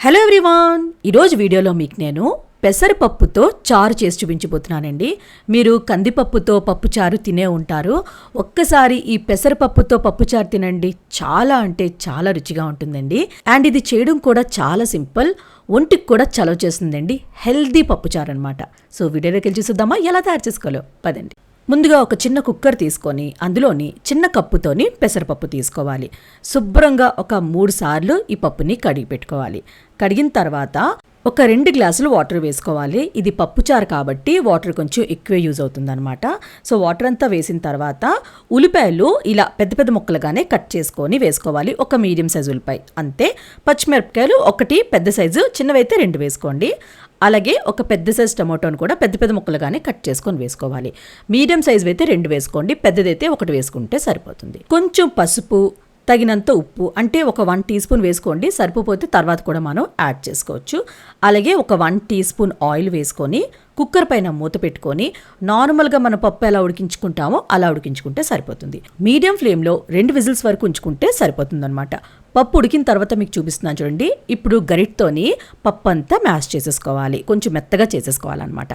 Hello everyone ఈరోజు వీడియోలో మీకు నేను పెసరపప్పుతో చారు చేసి చూపించబోతున్నానండి. మీరు కందిపప్పుతో పప్పుచారు తినే ఉంటారు. ఒక్కసారి ఈ పెసరపప్పుతో పప్పుచారు తినండి. చాలా అంటే చాలా రుచిగా ఉంటుందండి. అండ్ ఇది చేయడం కూడా చాలా సింపుల్. ఒంటికి కూడా చలవ చేస్తుందండి. హెల్దీ పప్పుచారు అనమాట సో వీడియోలోకి వెళ్ళి చూద్దామా ఎలా తయారు చేసుకోవాలో? పదండి. ముందుగా ఒక చిన్న కుక్కర్ తీసుకొని అందులోని చిన్న కప్పుతోని పెసరపప్పు తీసుకోవాలి. శుభ్రంగా ఒక మూడు సార్లు ఈ పప్పుని కడిగి పెట్టుకోవాలి. కడిగిన తర్వాత ఒక రెండు గ్లాసులు వాటర్ వేసుకోవాలి. ఇది పప్పుచారు కాబట్టి వాటర్ కొంచెం ఎక్కువే యూజ్ అవుతుందన్నమాట. సో వాటర్ అంతా వేసిన తర్వాత ఉల్లిపాయలు ఇలా పెద్ద పెద్ద ముక్కలుగానే కట్ చేసుకొని వేసుకోవాలి. ఒక మీడియం సైజు ఉల్లిపాయ అంతే. పచ్చిమిరపకాయలు ఒకటి పెద్ద సైజు చిన్నవైతే రెండు వేసుకోండి. అలాగే ఒక పెద్ద సైజ్ టమాటోని కూడా పెద్ద పెద్ద ముక్కలుగానే కట్ చేసుకొని వేసుకోవాలి. మీడియం సైజ్ అయితే రెండు వేసుకోండి. పెద్దదైతే ఒకటి వేసుకుంటే సరిపోతుంది. కొంచెం పసుపు తగినంత ఉప్పు అంటే ఒక వన్ టీ స్పూన్ వేసుకోండి. సరిపోతే తర్వాత కూడా మనం యాడ్ చేసుకోవచ్చు. అలాగే ఒక వన్ టీ స్పూన్ ఆయిల్ వేసుకొని కుక్కర్ పైన మూత పెట్టుకొని నార్మల్గా మన పప్పు ఎలా ఉడికించుకుంటామో అలా ఉడికించుకుంటే సరిపోతుంది. మీడియం ఫ్లేమ్లో రెండు విజిల్స్ వరకు ఉంచుకుంటే సరిపోతుందనమాట పప్పు ఉడికిన తర్వాత మీకు చూపిస్తున్నాను చూడండి. ఇప్పుడు గరిట్తోని పప్పు అంతా మ్యాష్ చేసేసుకోవాలి. కొంచెం మెత్తగా చేసేసుకోవాలన్నమాట.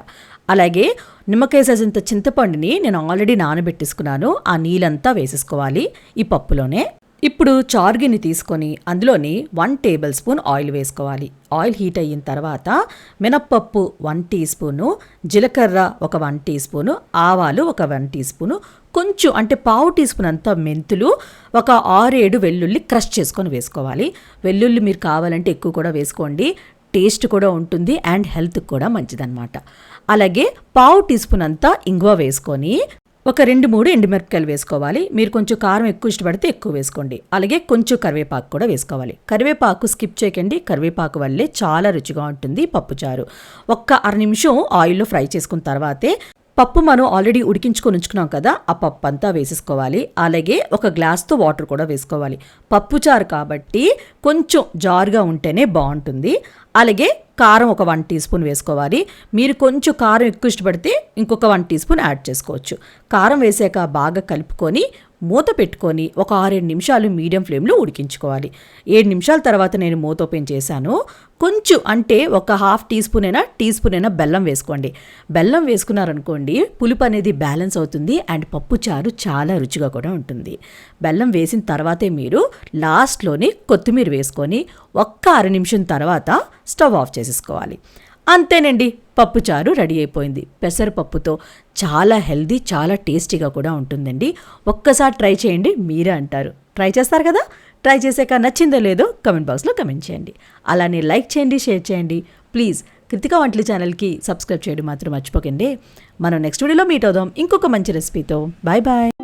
అలాగే నిమ్మకాయ సైజంత చింతపండుని నేను ఆల్రెడీ నానబెట్టేసుకున్నాను. ఆ నీళ్ళంతా వేసేసుకోవాలి ఈ పప్పులోనే. ఇప్పుడు చార్గిని తీసుకొని అందులోని వన్ టేబుల్ స్పూన్ ఆయిల్ వేసుకోవాలి. ఆయిల్ హీట్ అయిన తర్వాత మినప్పప్పు వన్ టీ స్పూను జీలకర్ర ఒక వన్ టీ స్పూను ఆవాలు ఒక వన్ టీ స్పూను కొంచెం అంటే పావు టీ స్పూన్ అంత మెంతులు ఒక ఆరేడు వెల్లుల్లి క్రష్ చేసుకొని వేసుకోవాలి. వెల్లుల్లి మీరు కావాలంటే ఎక్కువ కూడా వేసుకోండి. టేస్ట్ కూడా ఉంటుంది అండ్ హెల్త్కి కూడా మంచిదన్నమాట. అలాగే పావు టీ స్పూన్ అంతా ఇంగువ వేసుకొని ఒక రెండు మూడు ఎండుమిరపకాయలు వేసుకోవాలి. మీరు కొంచెం కారం ఎక్కువ ఇష్టపడితే ఎక్కువ వేసుకోండి. అలాగే కొంచెం కరివేపాకు కూడా వేసుకోవాలి. కరివేపాకు స్కిప్ చేయకండి. కరివేపాకు వల్లే చాలా రుచిగా ఉంటుంది పప్పుచారు. ఒక్క అర నిమిషం ఆయిల్లో ఫ్రై చేసుకున్న తర్వాతే పప్పు మనం ఆల్రెడీ ఉడికించుకొని ఉంచుకున్నాం కదా ఆ పప్పు అంతా వేసేసుకోవాలి. అలాగే ఒక గ్లాస్తో వాటర్ కూడా వేసుకోవాలి. పప్పు చారు కాబట్టి కొంచెం జారుగా ఉంటేనే బాగుంటుంది. అలాగే కారం ఒక వన్ టీ స్పూన్ వేసుకోవాలి. మీరు కొంచెం కారం ఎక్కువ ఇష్టపడితే ఇంకొక వన్ టీ స్పూన్ యాడ్ చేసుకోవచ్చు. కారం వేసాక బాగా కలుపుకొని మూత పెట్టుకొని ఒక ఆరేడు నిమిషాలు మీడియం ఫ్లేమ్లో ఉడికించుకోవాలి. ఏడు నిమిషాల తర్వాత నేను మూత ఓపెన్ చేశాను. కొంచెం అంటే ఒక హాఫ్ టీ స్పూన్ అయినా టీ స్పూన్ అయినా బెల్లం వేసుకోండి. బెల్లం వేసుకున్నారనుకోండి పులుపు అనేది బ్యాలెన్స్ అవుతుంది అండ్ పప్పు చారు చాలా రుచిగా కూడా ఉంటుంది. బెల్లం వేసిన తర్వాతే మీరు లాస్ట్లోని కొత్తిమీర వేసుకొని ఒక్క అర నిమిషం తర్వాత స్టవ్ ఆఫ్ చేసేసుకోవాలి. అంతేనండి. పప్పుచారు రెడీ అయిపోయింది. పెసరపప్పుతో చాలా హెల్దీ చాలా టేస్టీగా కూడా ఉంటుందండి. ఒక్కసారి ట్రై చేయండి మీరే అంటారు. ట్రై చేస్తారు కదా? ట్రై చేసాక నచ్చిందో లేదో కమెంట్ బాక్స్లో కమెంట్ చేయండి. అలానే లైక్ చేయండి షేర్ చేయండి. ప్లీజ్ కృతికా వంటల ఛానల్కి సబ్స్క్రైబ్ చేయడం మాత్రం మర్చిపోకండి. మనం నెక్స్ట్ వీడియోలో మీట్ అవుదాం. ఇంకొక మంచి రెసిపీతో. Bye bye.